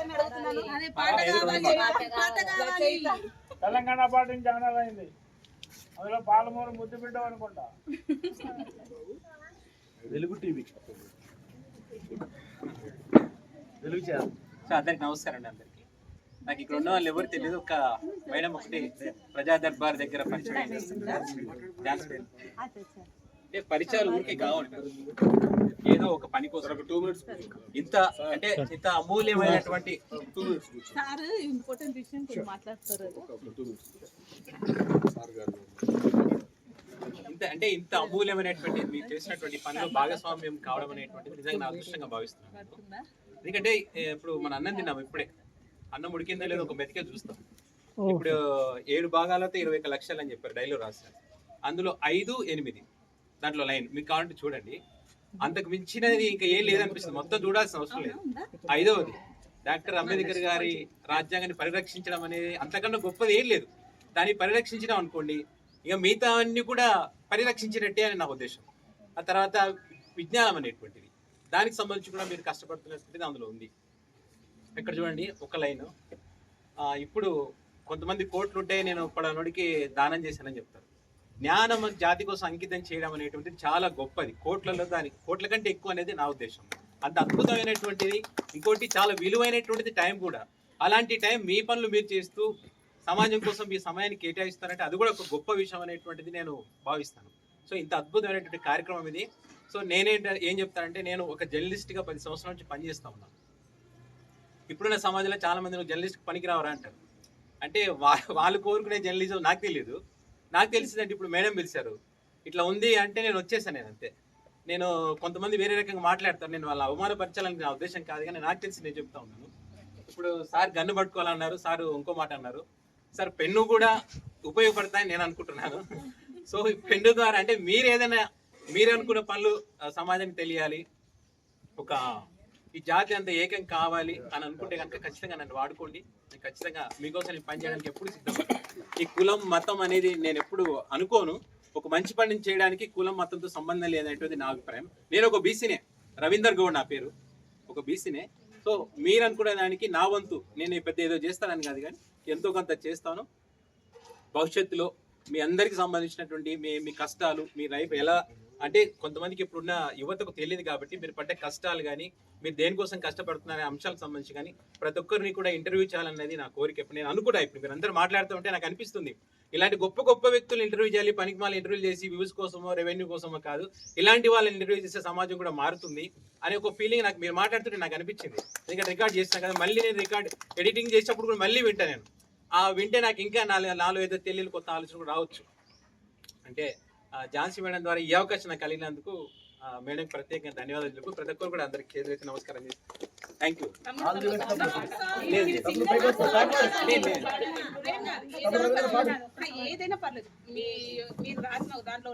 కావాలని అడుగుతున్నాను అదే పాట కావాలి. పాట కావాలి. తెలంగాణ పార్టీ ఛానల్ అయింది. అందులో పాలమూరు ముద్దు బిడ్డ అనుకుంటా. వెలుగు టీవీ. వెలుగు ఛానల్. సో అందరికి నమస్కారం అండి అందరికి. నాకు ఇక్కడ ఉన్న వాళ్ళు ఎవరు తెలియదు ఒక మేడం ఒకటి ప్రజా దర్బార్ దగ్గర పరిచయం. డాన్స్ పేరు. అంటే పరిచయాలు ఊరికే కావాలి. ఏదో ఒక పని కోసం. ఒక టూ మినిట్స్ ఇంత అంటే ఇంత అమూల్యమైనటువంటి సార్ ఇంపార్టెంట్ విషయం కొంచెం మాట్లాడతారు. ఇంత అంటే ఇంత అమూల్యమైనటువంటి మీరు చేసినటువంటి పనిలో భాగస్వామ్యం కావడం అనేటువంటిది నిజంగా నా అదృష్టంగా భావిస్తున్నాను. ఎందుకంటే ఇప్పుడు మన అన్నం తిన్నాం ఇప్పుడే. అన్నం ఉడికిందో లేదో ఒక మెతికే చూస్తాం. ఇప్పుడు ఏడు భాగాలతో ఇరవై ఒక లక్షలు అని చెప్పారు డైలో రాశారు. అందులో ఐదు ఎనిమిది. దాంట్లో లైన్ మీకు కావాలంటే చూడండి. అంతకు మించినది ఇంకా ఏం లేదనిపిస్తుంది. మొత్తం చూడాల్సిన అవసరం లేదు. ఐదవది డాక్టర్ అంబేద్కర్ గారి రాజ్యాంగాన్ని పరిరక్షించడం అనేది అంతకన్నా గొప్పది ఏం లేదు. దాన్ని పరిరక్షించడం అనుకోండి ఇక మిగతా అన్ని కూడా పరిరక్షించినట్టే అని నా ఉద్దేశం. ఆ తర్వాత విజ్ఞానం అనేటువంటిది. దానికి సంబంధించి కూడా మీరు కష్టపడుతున్నటువంటిది అందులో ఉంది. ఇక్కడ చూడండి ఒక లైన్. ఇప్పుడు కొంతమంది కోట్లు ఉంటే నేను పడనోడికి దానం చేశానని చెప్తారు. జ్ఞానం జాతి కోసం అంకితం చేయడం అనేటువంటిది చాలా గొప్పది. కోట్లలో దాని కోట్ల కంటే ఎక్కువ అనేది నా ఉద్దేశం. అంత అద్భుతమైనటువంటిది. ఇంకోటి చాలా విలువైనటువంటిది టైం కూడా. అలాంటి టైం మీ పనులు మీరు చేస్తూ సమాజం కోసం మీ సమయాన్ని కేటాయిస్తారంటే అది కూడా ఒక గొప్ప విషయం అనేటువంటిది నేను భావిస్తాను. సో ఇంత అద్భుతమైనటువంటి కార్యక్రమం ఇది. సో నేనేంట ఏం చెప్తానంటే నేను ఒక జర్నలిస్ట్గా పది సంవత్సరాల నుంచి పనిచేస్తా ఉన్నాను ఇప్పుడున్న సమాజంలో చాలా మంది జర్నలిస్ట్ పనికిరావరా అంటారు. అంటే వా- వాళ్ళు కోరుకునే జర్నలిజం నాకు తెలియదు. నాకు తెలిసిందంటే ఇప్పుడు మేడం పిలిచారు. ఇట్లా ఉంది అంటే నేను వచ్చేసాను నేను అంతే. నేను కొంతమంది వేరే రకంగా మాట్లాడతాను నేను వాళ్ళ అవమానపరచాలని నా ఉద్దేశం కాదు కానీ నాకు తెలిసి నేను చెప్తా ఉన్నాను. ఇప్పుడు సార్ గన్ను పట్టుకోవాలన్నారు సార్ ఇంకో మాట అన్నారు. సార్ పెన్ను కూడా ఉపయోగపడతాయని నేను అనుకుంటున్నాను. సో పెన్ను ద్వారా అంటే మీరు ఏదైనా మీరు అనుకున్న పనులు సమాజానికి తెలియాలి. ఒక ఈ జాతి అంతా ఏకం కావాలి అని అనుకుంటే కనుక ఖచ్చితంగా నన్ను వాడుకోండి. నేను ఖచ్చితంగా మీకోసం నేను పని చేయడానికి ఎప్పుడు సిద్ధం ఈ కులం మతం అనేది నేను ఎప్పుడు అనుకోను. ఒక మంచి పని చేయడానికి కులం మతంతో సంబంధం లేదనేటువంటి నా అభిప్రాయం. నేను ఒక బీసీనే. రవీందర్ గౌడ్ నా పేరు. ఒక బీసీనే. సో మీరు అనుకునే దానికి నా వంతు. నేను పెద్ద ఏదో చేస్తానని కాదు కానీ ఎంతో కొంత చేస్తాను. భవిష్యత్తులో మీ అందరికి సంబంధించినటువంటి మీ మీ కష్టాలు మీ లైఫ్ ఎలా అంటే కొంతమందికి ఇప్పుడున్న యువతకు తెలియదు కాబట్టి మీరు పడ్డ కష్టాలు కానీ మీరు దేనికోసం కష్టపడుతున్నారనే అంశాలకు సంబంధించి కానీ ప్రతి ఒక్కరిని కూడా ఇంటర్వ్యూ చేయాలనేది నా కోరిక. ఇప్పుడు నేను అనుకున్నా ఇప్పుడు మీరు అందరూ మాట్లాడుతూ ఉంటే నాకు అనిపిస్తుంది. ఇలాంటి గొప్ప గొప్ప వ్యక్తులు ఇంటర్వ్యూ చేయాలి పనికి మాల ఇంటర్వ్యూ చేసి వ్యూస్ కోసమో రెవెన్యూ కోసమో కాదు ఇలాంటి వాళ్ళని ఇంటర్వ్యూ చేసే సమాజం కూడా మారుతుంది అనే ఒక ఫీలింగ్ నాకు మీరు మాట్లాడుతుంటే నాకు అనిపించింది. ఎందుకంటే రికార్డ్ చేసినా కదా మళ్ళీ నేను రికార్డ్ ఎడిటింగ్ చేసినప్పుడు కూడా మళ్ళీ వింటా నేను. ఆ వింటే నాకు ఇంకా నాలుగు నాలో ఏదో తెలియని కొత్త ఆలోచన కూడా రావచ్చు. అంటే ఝాన్సీ మేడం ద్వారా ఈ అవకాశం నాకు కలిగినందుకు మేడం ప్రత్యేకంగా ధన్యవాదాలు చెప్పు ప్రతి ఒక్కరు కూడా అందరికి చేతులెత్తి నమస్కారం చేసి థ్యాంక్ యూ. ఏదైనా పర్లేదు. మీ మీరు రాసిన దాంట్లో